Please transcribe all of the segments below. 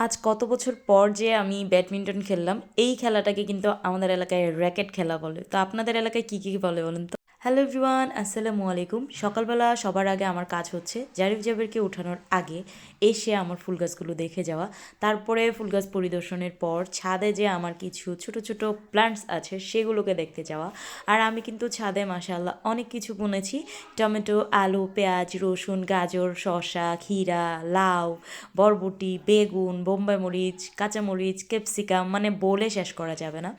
আজ কত বছর পর যে আমি ব্যাডমিন্টন খেললাম, এই খেলাটাকে কিন্তু আমাদের এলাকায় র্যাকেট খেলা বলে। তো আপনাদের এলাকায় কী কী বলে বলুন তো? হ্যালো এভরিওয়ান, আসসালামু আলাইকুম। সকালবেলা সবার আগে আমার কাজ হচ্ছে জারিফ জাবেরকে ওঠানোর আগে এসে আমার ফুল গাছগুলো দেখে যাওয়া। তারপরে ফুল গাছ পরিদর্শনের পর ছাদে যে আমার কিছু ছোট ছোট প্ল্যান্টস আছে সেগুলোকে দেখতে যাওয়া। আর আমি কিন্তু ছাদে মাসাল্লাহ অনেক কিছু বুনেছি। টমেটো, আলু, পেঁয়াজ, রসুন, গাজর, শসা, ক্ষীরা, লাউ, বরবটি, বেগুন, বোম্বাই মরিচ কাঁচামরিচ ক্যাপসিকাম মানে বলে শেষ করা যাবে না।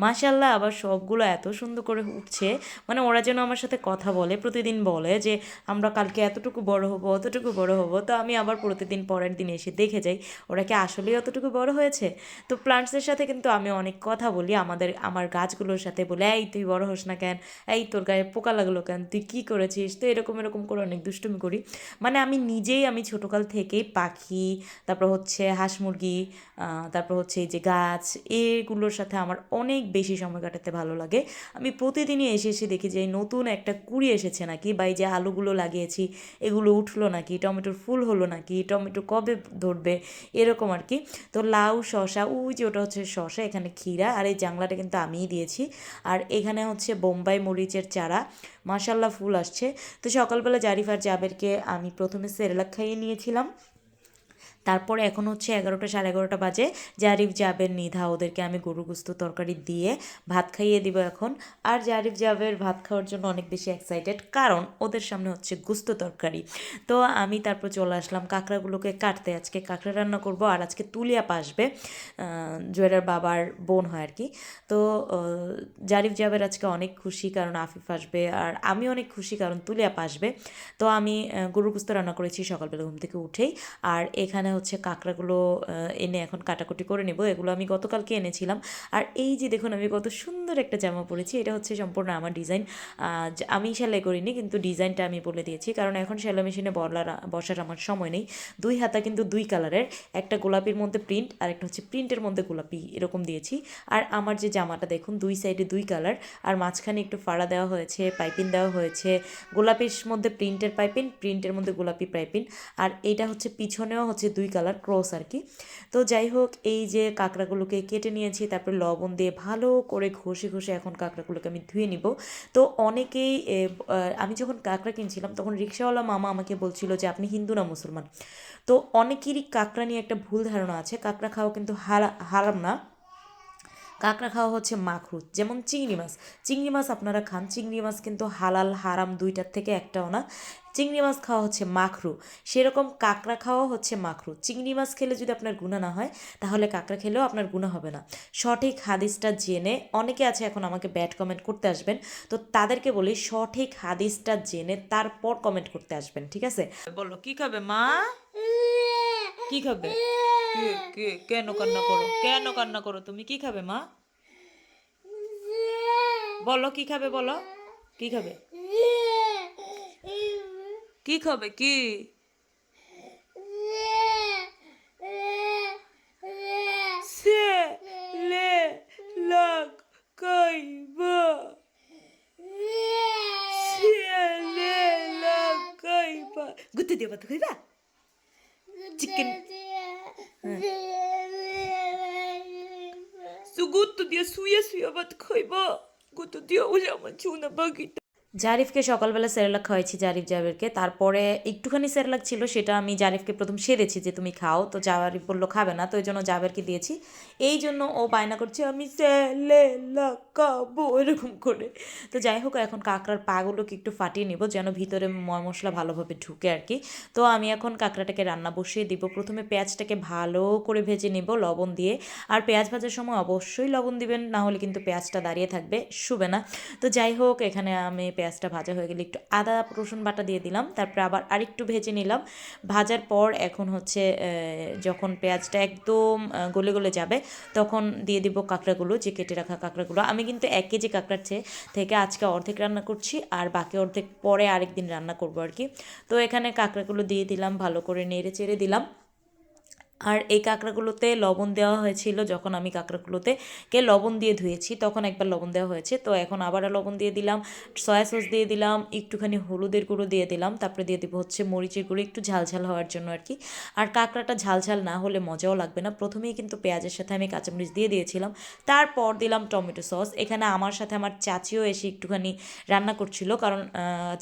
মাসাল্লাহ আবার সবগুলো এত সুন্দর করে উঠছে। মানে ওরা যেন আমার সাথে কথা বলে, প্রতিদিন বলে যে, আমরা কালকে এতটুকু বড় হব, অতটুকু বড় হব। তো আমি আবার প্রতিদিন পরের দিন এসে দেখে যাই, ওরা কি আসলেই অতটুকু বড় হয়েছে? তো প্লান্টসের সাথে কিন্তু আমি অনেক কথা বলি, আমাদের, আমার গাছগুলোর সাথে বলে, এই, তুই বড় হোস না কেন? এই, তোর গায়ে পোকা লাগল কেন? তুই কী করেছিস? তো এরকম এরকম করে অনেক দুষ্টুমি করি। মানে আমি নিজেই, আমি ছোটোকাল থেকেই পাখি, তারপর হচ্ছে হাঁস মুরগি তারপর হচ্ছে এই যে গাছ, এগুলোর সাথে আমার অনেক বেশি সময় কাটাতে ভালো লাগে। আমি প্রতিদিনই এসে এসে দেখি যে, এই নতুন একটা কুড়ি এসেছে নাকি? বা এই যে আলুগুলো লাগিয়েছি, এগুলো উঠল নাকি? টমেটোর ফুল হলো নাকি? টমেটো কবে ধরবে? এরকম আর কি। তো লাউ শশা ওই যে ওটা হচ্ছে শশা এখানে ক্ষীরা আর এই জাংলাটা কিন্তু আমিই দিয়েছি। আর এখানে হচ্ছে বোম্বাই মরিচের চারা। মাশাল্লাহ ফুল আসছে। তো সকালবেলা জারিফার জাবেরকে আমি প্রথমে সেরেলাক খাইয়ে নিয়েছিলাম। তারপরে এখন হচ্ছে এগারোটা সাড়ে এগারোটা বাজে। জারিফ জাবের নিধা ওদেরকে আমি গরু গুস্ত তরকারি দিয়ে ভাত খাইয়ে দিব এখন। আর জারিফ জাবের ভাত খাওয়ার জন্য অনেক বেশি এক্সাইটেড কারণ ওদের সামনে হচ্ছে গুস্ত তরকারি। তো আমি তারপর চলে আসলাম কাঁকড়াগুলোকে কাটতে। আজকে কাঁকড়া রান্না করব আর আজকে তুলিয়া পাসবে জুয়েলের বাবার বোন হয় আর কি। তো জারিফ জাবের আজকে অনেক খুশি কারণ আফিফ আসবে আর আমি অনেক খুশি কারণ তুলিয়া আসবে। তো আমি গরু গুস্ত রান্না করেছি সকালবেলা ঘুম থেকে উঠেই। আর এখানে হচ্ছে কাঁকড়াগুলো এনে এখন কাটাকুটি করে নেব। এগুলো আমি গতকালকে এনেছিলাম। আর এই যে দেখুন, আমি কত সুন্দর একটা জামা পরেছি। এটা হচ্ছে সম্পূর্ণ আমার ডিজাইন। আমি সেলাই করিনি, কিন্তু ডিজাইনটা আমি বলে দিয়েছি। কারণ এখন সেলাই মেশিনে বলার, বসার আমার সময় নেই। দুই হাতা কিন্তু দুই কালারের। একটা গোলাপির মধ্যে প্রিন্ট, আর একটা হচ্ছে প্রিন্টের মধ্যে গোলাপি, এরকম দিয়েছি। আর আমার যে জামাটা দেখুন, দুই সাইডে দুই কালার। আর মাঝখানে একটু ফাড়া দেওয়া হয়েছে পাইপিন দেওয়া হয়েছে। গোলাপির মধ্যে প্রিন্টের পাইপিন প্রিন্টের মধ্যে গোলাপি পাইপিন আর এটা হচ্ছে পিছনেও হচ্ছে দুই কালার ক্রস আর কি। তো যাই হোক, এই যে কাঁকড়াগুলোকে কেটে নিয়েছি, তারপরে লবণ দিয়ে ভালো করে ঘষে ঘষে এখন কাঁকড়াগুলোকে আমি ধুয়ে নিব। তো অনেকেই আমি যখন কাঁকড়া কিনছিলাম, তখন রিক্সাওয়ালা মামা আমাকে বলছিল যে, আপনি হিন্দু না মুসলমান? তো অনেকেরই কাঁকড়া নিয়ে একটা ভুল ধারণা আছে। কাঁকড়া খাওয়া কিন্তু হারা, হারাম না। কাঁকড়া খাওয়া হচ্ছে মাখরু যেমন চিংড়ি মাছ। চিংড়ি মাছ আপনারা খান চিংড়ি মাছ কিন্তু হালাল হারাম দুইটার থেকে একটাও না। চিংড়ি মাছ খাওয়া হচ্ছে মাখরু সেরকম কাঁকড়া খাওয়া হচ্ছে মাখরু। চিংড়ি মাছ খেলে যদি আপনার গুণা না হয় তাহলে কাঁকড়া খেলেও আপনার গুণা হবে না। সঠিক হাদিসটা জেনে অনেকে আছে এখন আমাকে ব্যাড কমেন্ট করতে আসবেন তো তাদেরকে বলি সঠিক হাদিসটা জেনে তারপর কমেন্ট করতে আসবেন ঠিক আছে? বলো কি খাবে মা? কি খাবে? কেন কান্না করো? কেন কান্না করো তুমি? কি খাবে মা? বলো, কি খাবে বলো? কি খাবে? কি খাবে? কি? সে লে লাগ কাইবা সে লে লাগ কাইবা গুতে দিয়ে বাত খাইবা চিকেন সুগুত্তু দিয়ে শুয়ে শুয়ে ভাত খাইবা জারিফকে সকালবেলা সেরেলাক খাওয়াইছি জারিফ জাবেরকে। তারপরে একটুখানি সেরেলাক ছিল, সেটা আমি জারিফকে প্রথম সেরেছি যে তুমি খাও, তো জারিফ বলল, খাবে না। তো ওই জন্য জাবেরকে দিয়েছি। এই জন্য ও বায়না করছে, আমি খাব, এরকম করে। তো যাই হোক, এখন কাঁকড়ার পাগুলোকে একটু ফাটিয়ে নিব, যেন ভিতরে মশলা ভালোভাবে ঢুকে আর কি। তো আমি এখন কাঁকড়াটাকে রান্না বসিয়ে দিব। প্রথমে পেঁয়াজটাকে ভালো করে ভেজে নিব লবণ দিয়ে। আর পেঁয়াজ ভাজার সময় অবশ্যই লবণ দিবেন, না হলে কিন্তু পেঁয়াজটা দাঁড়িয়ে থাকবে, শুবে না। তো যাই হোক, এখানে আমি পেঁয়াজটা ভাজা হয়ে গেলে একটু আদা, রসুন বাটা দিয়ে দিলাম। তারপরে আবার আরেকটু ভেজে নিলাম। ভাজার পর এখন হচ্ছে যখন পেঁয়াজটা একদম গলে গলে যাবে, তখন দিয়ে দিব কাঁকড়াগুলো, যে কেটে রাখা কাঁকড়াগুলো। আমি কিন্তু এক কেজি কাঁকড়ার থেকে আজকে অর্ধেক রান্না করছি, আর বাকি অর্ধেক পরে আরেকদিন রান্না করব আর কি। তো এখানে কাঁকড়াগুলো দিয়ে দিলাম, ভালো করে নেড়ে চেড়ে দিলাম। আর এই কাঁকড়াগুলোতে লবণ দেওয়া হয়েছিল যখন আমি কাঁকড়াগুলোতে কে লবণ দিয়ে ধুয়েছি, তখন একবার লবণ দেওয়া হয়েছে। তো এখন আবারও লবণ দিয়ে দিলাম, সয়া সস দিয়ে দিলাম, একটুখানি হলুদের গুঁড়ো দিয়ে দিলাম, তারপরে দিয়ে দেবো হচ্ছে মরিচের গুঁড়ো, একটু ঝালঝাল হওয়ার জন্য আর কি। আর কাঁকড়াটা ঝালঝাল না হলে মজাও লাগবে না। প্রথমেই কিন্তু পেঁয়াজের সাথে আমি কাঁচামরিচ দিয়ে দিয়েছিলাম, তারপর দিলাম টমেটো সস। এখানে আমার সাথে আমার চাচিও এসে একটুখানি রান্না করছিল, কারণ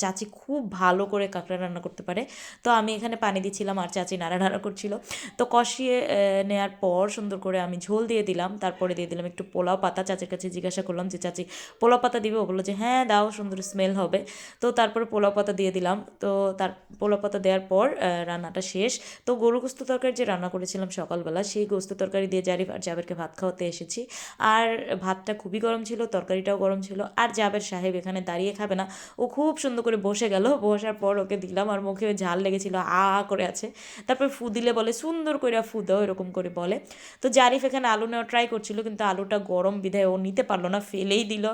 চাচি খুব ভালো করে কাঁকড়া রান্না করতে পারে। তো আমি এখানে পানি দিচ্ছিলাম আর চাচি নাড়া নাড়া করছিল। তো কষিয়ে আহ, নেওয়ার পর সুন্দর করে আমি ঝোল দিয়ে দিলাম। তারপরে দিয়ে দিলাম একটু পোলাও পাতা। চাচির কাছে জিজ্ঞাসা করলাম যে চাচি পোলাও পাতা দিবে? ও বলল যে হ্যাঁ দাও সুন্দর স্মেল হবে। তো তারপরে পোলাও পাতা দিয়ে দিলাম। তো তার পোলাও পাতা দেওয়ার পর রান্নাটা শেষ। তো গরু গোস্ত তরকারি যে রান্না করেছিলাম সকালবেলা সেই গোস্ত তরকারি দিয়ে জারিফ আর জাবেরকে ভাত খাওয়াতে এসেছি। আর ভাতটা খুবই গরম ছিল তরকারিটাও গরম ছিল। আর জাবের সাহেব এখানে দাঁড়িয়ে খাবে না। ও খুব সুন্দর করে বসে গেল। বসার পর ওকে দিলাম। আর মুখে ঝাল লেগেছিল আ করে আছে। তারপর ফু দিলে বলে সুন্দর করে ফু দাও, এরকম করে বলে। তো জারিফ এখানে আলু নেওয়া ট্রাই করছিল, কিন্তু আলুটা গরম বিধায় ও নিতে পারল না, ফেলেই দিল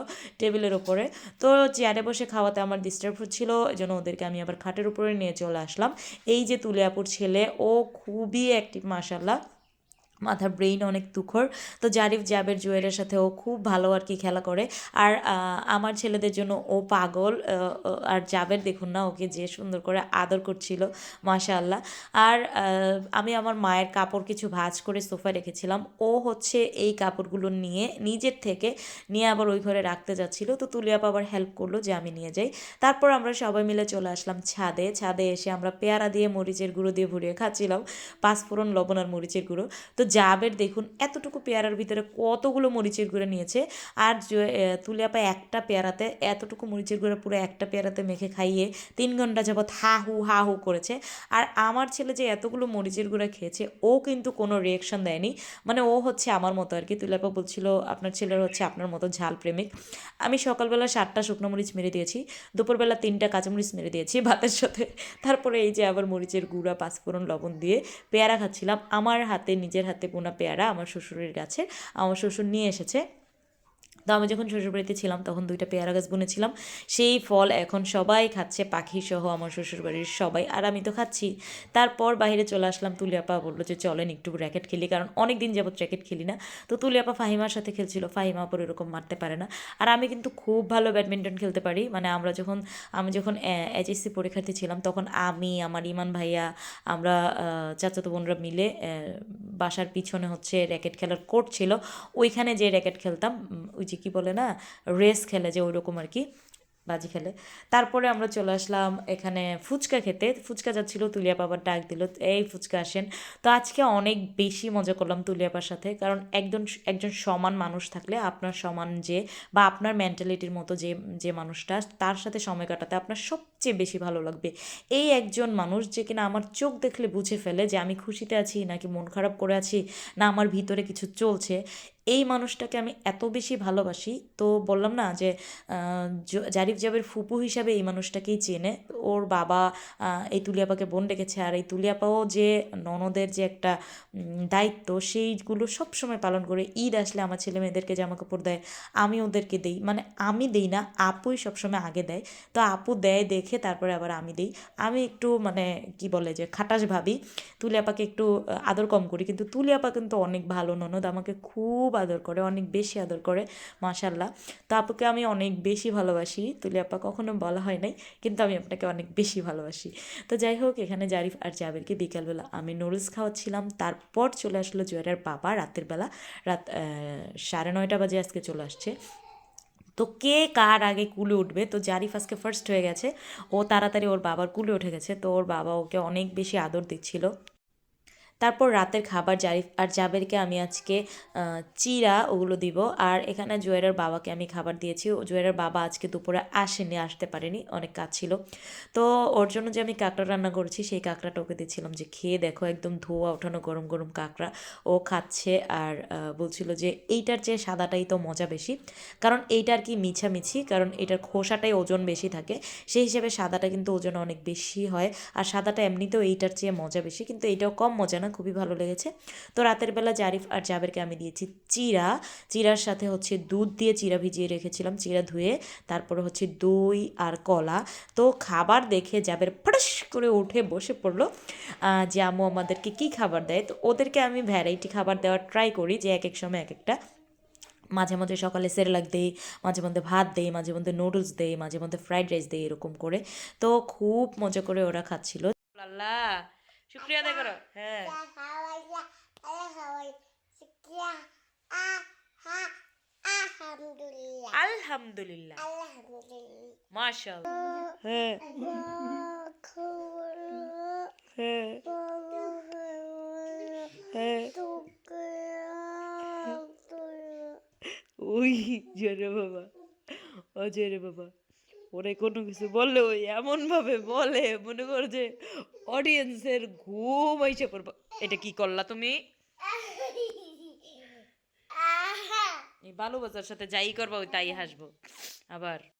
টেবিলের ওপরে তো চেয়ারে বসে খাওয়াতে আমার ডিস্টার্ব হচ্ছিল জন্য ওদেরকে আমি আবার খাটের উপরে নিয়ে চলে আসলাম। এই যে তুলিয়াপুর ছেলে, ও খুবই অ্যাক্টিভ মাসাল্লাহ মাথার ব্রেইন অনেক তুখর। তো জারিফ জাবের জুয়েলের সাথে ও খুব ভালো আর কি খেলা করে। আর আমার ছেলেদের জন্য ও পাগল আর জাবের দেখুন না, ওকে যে সুন্দর করে আদর করছিল, মাশাআল্লাহ। আর আমি আমার মায়ের কাপড় কিছু ভাঁজ করে সোফায় রেখেছিলাম। ও হচ্ছে এই কাপড়গুলো নিয়ে, নিজের থেকে নিয়ে আবার ওই ঘরে রাখতে যাচ্ছিল। তো তুলিয়াপ আবার হেল্প করল যে আমি নিয়ে যাই। তারপর আমরা সবাই মিলে চলে আসলাম ছাদে। ছাদে এসে আমরা পেয়ারা দিয়ে মরিচের গুঁড়ো দিয়ে ভরিয়ে খাচ্ছিলাম। পাঁচফোড়ন লবণ আর মরিচের গুঁড়ো। তো জাবের দেখুন এতটুকু পেয়ারার ভিতরে কতগুলো মরিচের গুঁড়ো নিয়েছে। আর এ, তুলিয়াপা একটা পেয়ারাতে এতটুকু মরিচের গুঁড়ো পুরো একটা পেয়ারাতে মেখে খাইয়ে তিন ঘণ্টা যাবৎ হা হু হা হু করেছে। আর আমার ছেলে যে এতগুলো মরিচের গুঁড়ো খেয়েছে ও কিন্তু কোনো রিয়েকশন দেয়নি। মানে ও হচ্ছে আমার মতো আর কি। তুলিয়াপা বলছিল আপনার ছেলের হচ্ছে আপনার মতো ঝাল প্রেমিক। আমি সকালবেলা সাতটা শুকনো মরিচ মেরে দিয়েছি দুপুরবেলা তিনটা কাঁচামরিচ মেরে দিয়েছি ভাতের সাথে। তারপরে এই যে আবার মরিচের গুঁড়া পাঁচফোড়ন লবণ দিয়ে পেয়ারা খাচ্ছিলাম। আমার হাতে নিজের হাতে বোনা পেয়ারা আমার শ্বশুরের গাছে আমার শ্বশুর নিয়ে এসেছে। তো আমি যখন শ্বশুরবাড়িতে ছিলাম, তখন দুইটা পেয়ারা গাছ বুনেছিলাম। সেই ফল এখন সবাই খাচ্ছে পাখি সহ আমার শ্বশুরবাড়ির সবাই, আর আমি তো খাচ্ছি। তারপর বাইরে চলে আসলাম, তুলিয়াপা বলল যে, চলেন একটু র্যাকেট খেলি। কারণ অনেক দিন যাবত র্যাকেট খেলি না। তো তুলিয়াপা ফাহিমার সাথে খেলছিল, ফাহিমা পর এরকম মারতে পারে না। আর আমি কিন্তু খুব ভালো ব্যাডমিন্টন খেলতে পারি। মানে আমরা যখন, আমি যখন এইচএসসি পরীক্ষার্থী ছিলাম, তখন আমি, আমার ইমান ভাইয়া, আমরা চাচাতো বোনরা মিলে বাসার পিছনে হচ্ছে র্যাকেট খেলার কোর্ট ছিল। ওইখানে যে র্যাকেট খেলতাম ওই যে কী বলে না? রেস খেলে যে ওই রকম আর কি। বাজি খেলে। তারপরে আমরা চলে আসলাম এখানে ফুচকা খেতে। ফুচকা যাচ্ছিল, তুলিয়া বাবার ডাক দিল, এই ফুচকা আসেন। তো আজকে অনেক বেশি মজা করলাম তুলিয়াপার সাথে, কারণ একজন একজন সমান মানুষ থাকলে আপনার সমান যে বা আপনার মেন্টালিটির মতো যে যে মানুষটা, তার সাথে সময় কাটাতে আপনার সবচেয়ে বেশি ভালো লাগবে। এই একজন মানুষ যে কিনা আমার চোখ দেখলে বুঝে ফেলে যে আমি খুশিতে আছি, নাকি মন খারাপ করে আছি, না আমার ভিতরে কিছু চলছে, এই মানুষটাকে আমি এত বেশি ভালোবাসি। তো বললাম না যে জারিফ জাবের ফুপু হিসাবে এই মানুষটাকেই চেনে। ওর বাবা এই তুলিয়াপাকে বোন ডেকেছে আর এই তুলিয়াপাও যে ননদের যে একটা দায়িত্ব, সেইগুলো সব সময় পালন করে, ঈদ আসলে আমার ছেলে মেয়েদেরকে জামা কাপড় দেয়, আমি ওদেরকে দেই। মানে আমি দেই না, আপুই সবসময় আগে দেয়। তো আপু দেয় দেখে তারপরে আবার আমি দেই। আমি একটু মানে কি বলে যে খাটাস ভাবি, তুলিয়াপাকে একটু আদর কম করি। কিন্তু তুলিয়াপা কিন্তু অনেক ভালো ননদ, আমাকে খুব আদর করে, অনেক বেশি আদর করে, মাশাল্লাহ। তো আপুকে আমি অনেক বেশি ভালোবাসি। তুলিয়াপা কখনো বলা হয় নাই, কিন্তু আমি আপনাকে অনেক বেশি ভালোবাসি। তো যাই হোক, এখানে জারিফ আর জাবেরকে বিকালবেলা আমি নুডলস খাওয়াচ্ছিলাম, তারপর চলে আসলো জুয়ারের বাবা রাতের বেলা, রাত সাড়ে নয়টা বাজে আজকে চলে আসছে। তো কে কার আগে কুলে উঠবে? তো জারিফ আজকে ফার্স্ট হয়ে গেছে, ও তাড়াতাড়ি ওর বাবার কুলে উঠে গেছে, তো ওর বাবা ওকে অনেক বেশি আদর দিচ্ছিল। তারপর রাতের খাবার জারিফ আর জাবেরকে আমি আজকে চিরা ওগুলো দিব। আর এখানে জুয়েরের বাবাকে আমি খাবার দিয়েছি। জুয়েরের বাবা আজকে দুপুরে আসেনি, আসতে পারেনি, অনেক কাজ ছিল। তো ওর জন্য যে আমি কাঁকড়া রান্না করেছি, সেই কাঁকড়াটা ওকে দিচ্ছিলাম যে খেয়ে দেখো, একদম ধোয়া ওঠানো গরম গরম কাঁকড়া। ও খাচ্ছে আর বলছিল যে এইটার চেয়ে সাদাটাই তো মজা বেশি। কারণ এইটার কি মিছামিছি, কারণ এটার খোসাটাই ওজন বেশি থাকে। সেই হিসেবে সাদাটা কিন্তু ওজন অনেক বেশি হয়। আর সাদাটা এমনিতেও এইটার চেয়ে মজা বেশি, কিন্তু এইটাও কম মজা না। খুবই ভালো লেগেছে। তো রাতের বেলা জারিফ আর জাবেরকে আমি দিয়েছি চিরা। চিরার সাথে হচ্ছে দুধ দিয়ে চিরা ভিজিয়ে রেখেছিলাম, চিরা ধুয়ে। তারপরে হচ্ছে দই আর কলা। তো খাবার দেখে জাবের ফটাস করে উঠে বসে পড়ল। যে আম্মু আমাদেরকে কী খাবার দেয়? তো ওদেরকে আমি ভ্যারাইটি খাবার দেওয়ার ট্রাই করি যে এক এক সময় এক একটা। মাঝে মাঝে সকালে সেরেলাক দেই, মাঝে মধ্যে ভাত দেই, মাঝে মধ্যে নুডলস দেই, মাঝে মধ্যে ফ্রাইড রাইস দেই, এরকম করে। তো খুব মজা করে ওরা খাচ্ছিল। আল্লাহ! শুক্রিয়া আদায় করো হ্যাঁ. আলহামদুলিল্লাহ. হ্যাঁ হ্যাঁ হ্যাঁ ওই জোরে বাবা ও জোরে বাবা ওরে কোনো কিছু বললে ওই এমন ভাবে বলে মনে করো যে অডিয়েন্সের ঘুম হয়েছে পড়ব। এটা কি করলা তুমি? এই বালু বাজার সাথে যাই করব ওই তাই হাসবো। আবার।